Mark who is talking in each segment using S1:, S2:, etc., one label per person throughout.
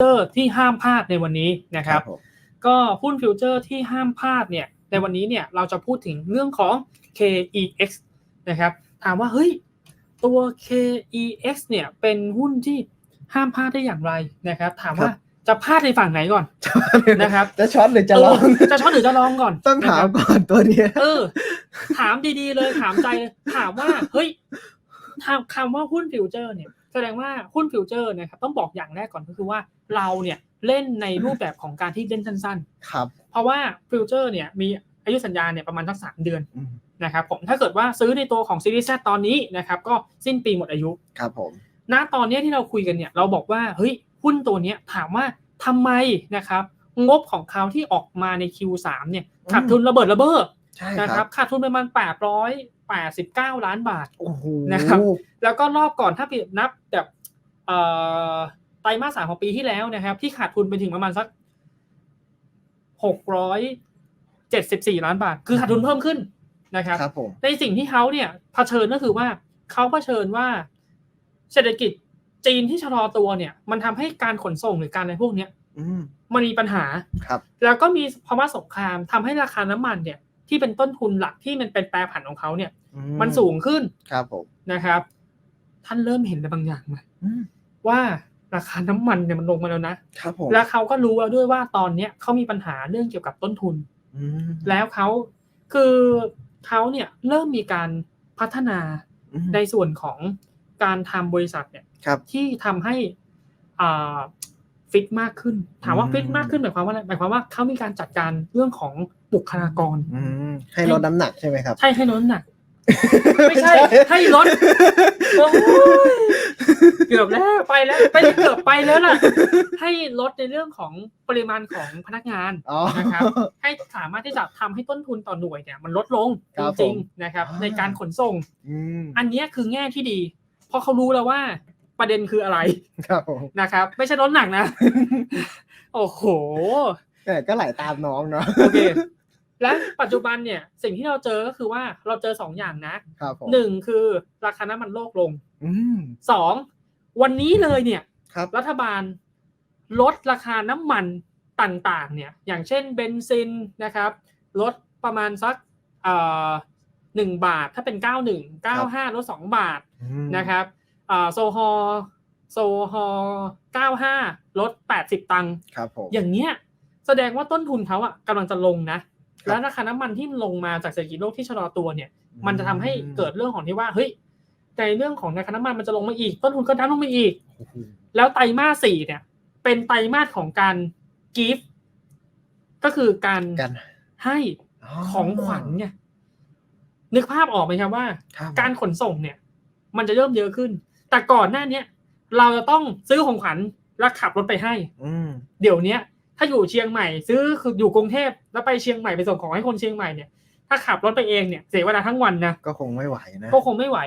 S1: เจอร์ที่ห้ามพลาดในวันนี้นะครับ
S2: ผม
S1: ก็หุ้นฟิวเจอร์ที่ห้ามพลาดเนี่ยในวันนี้เนี่ยเราจะพูดถึงเรื่องของ KEX นะครับ ถามว่าเฮ้ยตัว KEX เนี่ยเป็นหุ้นที่ห้ามพลาดได้อย่างไรนะครับ ถามว่าจะพลาดในฝั่งไหนก่อนนะครับ
S2: จะช็อตหรือจะลอง
S1: เจะช็อตหรือจะลองก่อน
S2: ต้องถาม
S1: นะครับ
S2: ก่อนตัวเนี้ย
S1: เออ ถามดีๆเลยถามใจเลยถามว่าเฮ้ยถามคำว่าหุ้นฟิวเจอร์เนี่ย แสดงว่าหุ้นฟิวเจอร์นะครับต้องบอกอย่างแรกก่อนก็คือว่าเราเนี่ยเล่นในรูปแบบของการที่เล่นสั้น
S2: ครับ
S1: ๆเพราะว่าฟิวเจอร์เนี่ยมีอายุสัญญาเนี่ยประมาณสักสามเดือน
S2: อืม
S1: นะครับผมถ้าเกิดว่าซื้อในตัวของซีรีส์ Z ตอนนี้นะครับก็สิ้นปีหมดอายุ
S2: ครับผม
S1: ณตอนเนี้ยที่เราคุยกันเนี่ยเราบอกว่าเฮ้ยหุ้นตัวเนี้ยถามว่าทำไมนะครับงบของเขาที่ออกมาใน Q3 เนี่ยขาดทุนระเบิดระเบ้อ
S2: ใช่
S1: นะ
S2: ค
S1: ค
S2: รั
S1: รับบขาดทุนประมาณ 889 ล้านบาท
S2: โอ้โห
S1: นะครับแล้วก็รอบก่อนถ้าเปรียบนับแบบเอ่อไตรมาสสามของปีที่แล้วนะครับ ที่ขาดทุนไปถึงประมาณสัก 674 ล้านบาท คือขาดทุนเพิ่มขึ้นนะครับ
S2: ครับผม
S1: ในสิ่งที่เขาเนี่ยเผชิญก็คือว่าเขาเผชิญว่าเศรษฐกิจจีนที่ชะลอตัวเนี่ย มันทำให้การขนส่งหรือการอะไรพวกเนี้ย
S2: อืม
S1: มันมีปัญหา
S2: ครับ
S1: แล้วก็มีภาวะสงครามทำให้ราคาน้ำมันเนี่ย ที่เป็นต้นทุนหลักที่มันเป็นแปรผันของเขาเนี่ย
S2: อื
S1: มันสูงขึ้น
S2: ครับผม
S1: นะครับ ท่านเริ่มเห็นอะไรบางอย่างไหม
S2: อืม
S1: ว่าราคาน้ำมันเนี่ยมันลงมาแล้วนะ
S2: ครับผม
S1: แล้วเขาก็รู้แล้วด้วยว่าตอนเนี้ยเขามีปัญหาเรื่องเกี่ยวกับต้นทุน
S2: อืม
S1: แล้วเขาคือเขาเนี่ยเริ่มมีการพัฒนา
S2: อืม
S1: ในส่วนของการทำบริษัทเนี่ย
S2: ครับ
S1: ที่ทำให้อ่า ฟิตมากขึ้น ถามว่า
S2: อืม
S1: ฟิตมากขึ้นหมายความว่าอะไรหมายความว่าเขามีการจัดการเรื่องของบุคลากร
S2: อืมให้ลดน้ำหนักใช่ไหมครับ
S1: ใช่ให้ลดน้ำหนัก ไม่ใช่ ให้ลดโอ้ยเกือบแล้วไปแล้วไปเกือบไปแล้วล่ะ ให้ลดในเรื่องของปริมาณของพนักงาน
S2: อ๋อ
S1: นะครับ ให้สามารถที่จะทำให้ต้นทุนต่อหน่วยเนี่ย มันลดลง
S2: ครั
S1: จ
S2: บผม
S1: ริงๆนะครับ
S2: อ่า
S1: ในการขนส่ง
S2: อืม
S1: อันเนี้ยคือแง่ที่ดี เพราะเขารู้แล้วว่า ประเด็นคืออะไร
S2: ครับผม
S1: นะครับ ไม่ใช่ลดหนักนะ โอ้โห
S2: แต่ก็ไหลตามน้องเนาะ
S1: โอเคและปัจจุบันเนี่ยสิ่งที่เราเจอก็คือว่าเราเจอสองอย่างนะครับ
S2: ผม
S1: หนึ่งคือราคาน้ำมันโลกลง
S2: อืม
S1: สองวันนี้เลยเนี่ย
S2: ครับ
S1: รัฐบาลลดราคาน้ำมันต่างๆ เนี่ย อย่างเช่นเบนซินนะครับลดประมาณสักเอ่อหนึ่งบาทถ้าเป็นเก้าหนึ่งเก้าห้าลดสองบาท
S2: อืม
S1: นะครับอ่า โซฮอโซฮอเก้าห้าลดแปดสิบตังค์
S2: ครับผม
S1: อย่างเนี้ยแสดงว่าต้นทุนเขาอะกำลังจะลงนะ แล้วราคาน้ำมันที่มันลงมาจากเศรษฐกิจโลกที่ชะลอตัวเนี่ย มันจะทำให้เกิดเรื่องของที่ว่าเฮ้ยในเรื่องของราคาน้ำมันมันจะลงมาอีก ต้นทุนก็ดันลงมาอีก
S2: โอ้โห
S1: แล้วไตรมาสสี่เนี่ย เป็นไตรมาสของการกิฟต์ก็คือการ
S2: กัน
S1: ให้ของขวัญเนี่ยนึกภาพออกไหมครับว่า
S2: ครับ
S1: การขนส่งเนี่ย มันจะเริ่มเยอะขึ้น แต่ก่อนหน้าเนี้ยเราจะต้องซื้อของขวัญแล้วขับรถไปให้
S2: อืม
S1: เดี๋ยวเนี้ย ถ้าอยู่เชียงใหม่ ซื้อคืออยู่กรุงเทพแล้วไปเชียงใหม่ไปส่งของให้คนเชียงใหม่เนี่ยถ้าขับรถไปเองเนี่ยเสียเวลาทั้งวันนะ
S2: ก็คงไม่ไหวนะ
S1: ก็คงไม่ไหว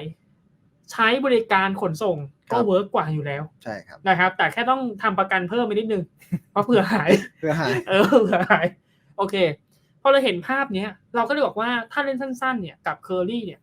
S1: ใช้บริการขนส่งก็
S2: ครับ
S1: เวิร์กกว่าอยู่แล้ว
S2: ใช่ครับ
S1: นะครับ แต่แค่ต้องทำประกันเพิ่มไปนิดนึงเพราะเผื่อหาย
S2: เพื่อหาย
S1: เออเผื่อหาย โอเคพอเราเห็นภาพเนี้ยเราก็เลยบอกว่าถ้าเล่นสั้น ๆ เนี่ยกับเคอรี่เนี่ย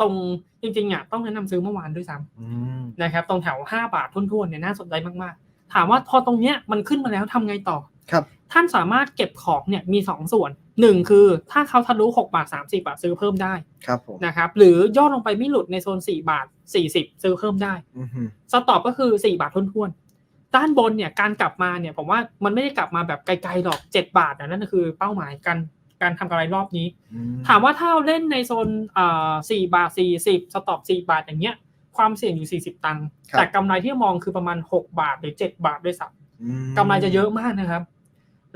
S1: ตรงจริงๆอะต้องแนะนำซื้อเมื่อวานด้วยซ้ำ
S2: อืม
S1: นะครับตรงแถวห้าบาททุ่นๆเนี่ยน่าสนใจมากๆ ถามว่าพอตรงเนี้ยมันขึ้นมาแล้วทำไงต่อ
S2: ครับ
S1: ท่านสามารถเก็บของเนี่ยมีสองส่วนหนึ่งคือถ้าเขาทะลุหกบาทสามสิบาทซื้อเพิ่มได้
S2: ครับผม
S1: นะครับหรือย่อลงไปไม่หลุดในโซนสี่บาทสี่สิบซื้อเพิ่มได้
S2: อือหือ
S1: สต็อปก็คือสี่บาททุ่นๆด้านบนเนี่ยการกลับมาเนี่ยผมว่ามันไม่ได้กลับมาแบบไกลๆหรอกเจ็ดบาทนะนั่นคือเป้าหมายการ การทำกำไรรอบนี้
S2: อื
S1: ถามว่าถ้าเราเล่นในโซนอ่าสี่บาทสี่สิบสต็อปสี่บาทอย่างเงี้ย ความเสี่ยงอยู่สี่สิบตังค์
S2: ครับ
S1: แต่กำไรที่มองคือประมาณหกบาทหรือเจ็ดบาทด้วยซ้ำ
S2: อืม
S1: กำไรจะเยอะมากนะครับ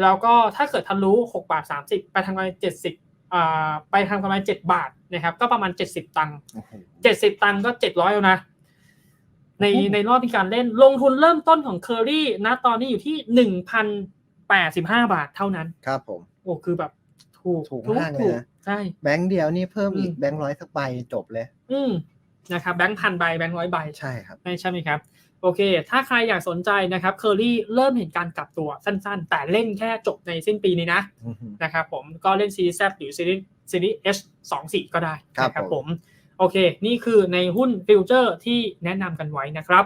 S1: แล้วก็ถ้าเกิดทะลุหกบาทสามสิบไปทำกำไรเจ็ดสิบอ่าไปทำกำไรเจ็ดบาทนะครับ ก็ประมาณเจ็ดสิบตังค์
S2: โอ้โห
S1: เจ็ดสิบตังค์ก็เจ็ดร้อยแล้วนะ ใน
S2: โอ้โห
S1: ในรอบที่การเล่นลงทุนเริ่มต้นของเคอรี่นะตอนนี้อยู่ที่หนึ่งพันแปดสิบห้าบาทเท่านั้น
S2: ครับผม
S1: โอ้คือแบบ ถูก
S2: ถูกมากเลย
S1: ถูก
S2: นะ
S1: ใช่
S2: แบงค์เดียวนี่เพิ่มอีก
S1: อืม
S2: แบงค์ร้อยสักใบจบเลย
S1: อืมนะครับแบงค์พันใบแบงค์ร้อยใบ
S2: ใช่ครับ
S1: ไม่ใช่ไหมครับโอเค ถ้าใครอยากสนใจนะครับเคอรี่เริ่มเห็นการกลับตัวสั้นๆ แต่เล่นแค่จบในสิ้นปีนี้นะ
S2: อือหือ
S1: นะครับผมก็เล่นซีรีส์ Z หรือซีรีส์ซีรีส์ H สองสี่ก็ได้
S2: ครับ
S1: นะ
S2: ผม
S1: ผม โอเค นี่คือในหุ้นฟิวเจอร์ที่แนะนำกันไว้นะครับ